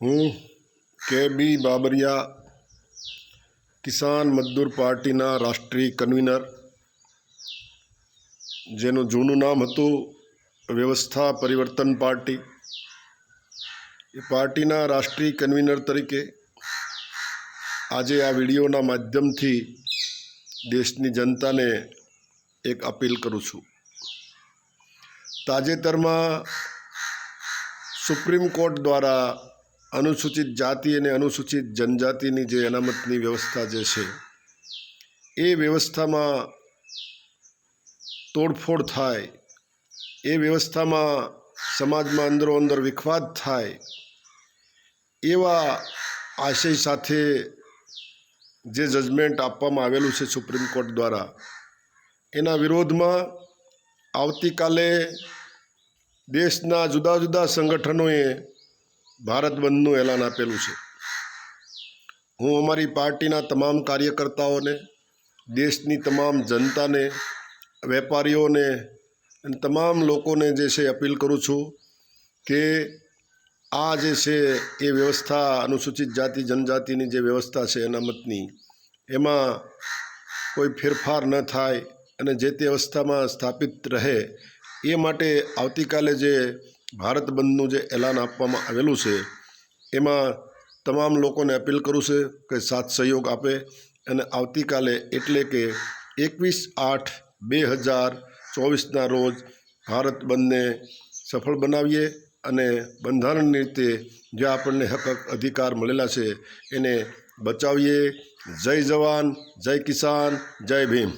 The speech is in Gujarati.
હું કે બી બાબરિયા કિસાન મજદૂર પાર્ટીના રાષ્ટ્રીય કન્વીનર, જેનું જૂનું નામ હતું વ્યવસ્થા પરિવર્તન પાર્ટી. એ પાર્ટીના રાષ્ટ્રીય કન્વીનર તરીકે આજે આ વિડીયોના માધ્યમથી દેશની જનતાને એક અપીલ કરું છું. તાજેતરમાં સુપ્રીમ કોર્ટ દ્વારા અનુસૂચિત જાતિ અને અનુસૂચિત જનજાતિની જે અનામતની વ્યવસ્થા જે છે, એ વ્યવસ્થામાં તોડફોડ થાય, એ વ્યવસ્થામાં સમાજમાં અંદરો અંદર વિખવાદ થાય, એવા આશય સાથે જે જજમેન્ટ આપવામાં આવેલું છે સુપ્રીમ કોર્ટ દ્વારા, એના વિરોધમાં આવતીકાલે દેશના જુદા જુદા સંગઠનોએ ભારત બંધનું એલાન આપેલું છે. હું અમારી પાર્ટીના તમામ કાર્યકર્તાઓને, દેશની તમામ જનતાને, વેપારીઓને અને તમામ લોકોને જે છે અપીલ કરું છું કે આ જે છે એ વ્યવસ્થા અનુસૂચિત જાતિ, જનજાતિની જે વ્યવસ્થા છે અનામતની એમાં કોઈ ફેરફાર ન થાય અને જે તે અવસ્થામાં સ્થાપિત રહે એ માટે આવતીકાલે જે ભારત બંધનું જે એલાન આપવામાં આવેલું છે, એમાં તમામ લોકોને અપીલ કરું છે કે સાથ સહયોગ આપે અને આવતીકાલે એટલે કે એકવીસ આઠ બે હજાર ચોવીસના રોજ ભારત બંધને સફળ બનાવીએ અને બંધારણની રીતે જે આપણને હક અધિકાર મળેલા છે, એને બચાવીએ. જય જવાન, જય કિસાન, જય ભીમ.